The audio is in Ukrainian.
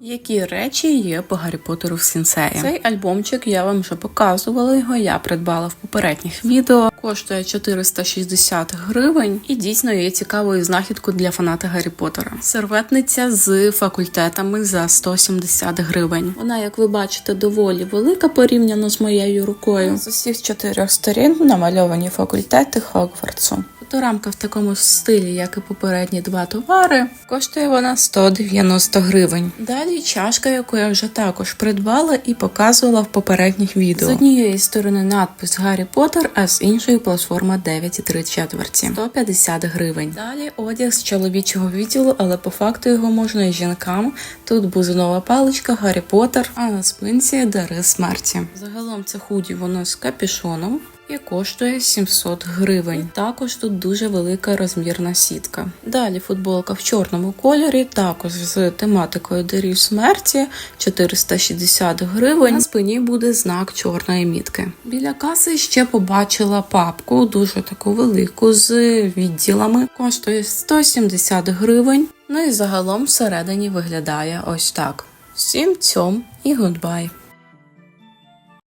Які речі є по Гаррі Поттеру в Сінсеї? Цей альбомчик я вам вже показувала його. Я придбала в попередніх відео. Коштує 460 гривень і дійсно є цікавою знахідкою для фаната Гаррі Поттера. Серветниця з факультетами за 170 гривень. Вона, як ви бачите, доволі велика порівняно з моєю рукою. З усіх чотирьох сторін намальовані факультети Хогвартсу. Фоторамка в такому стилі, як і попередні два товари. Коштує вона 190 гривень. Далі чашка, яку я вже також придбала і показувала в попередніх відео. З однієї сторони надпис Гаррі Поттер, а з іншої платформа 9,3 четверті. 150 гривень. Далі одяг з чоловічого відділу, але по факту його можна і жінкам. Тут бузинова паличка, Гаррі Поттер, а на спинці дари смерті. Загалом це худі, воно з капюшоном і коштує 700 гривень. Також тут дуже велика розмірна сітка. Далі футболка в чорному кольорі, також з тематикою дерів смерті 460 гривень. На спині буде знак чорної мітки. Біля каси ще побачила папку, дуже таку велику з відділами. Коштує 170 гривень. Ну і загалом всередині виглядає ось так. Всім цьом і гудбай!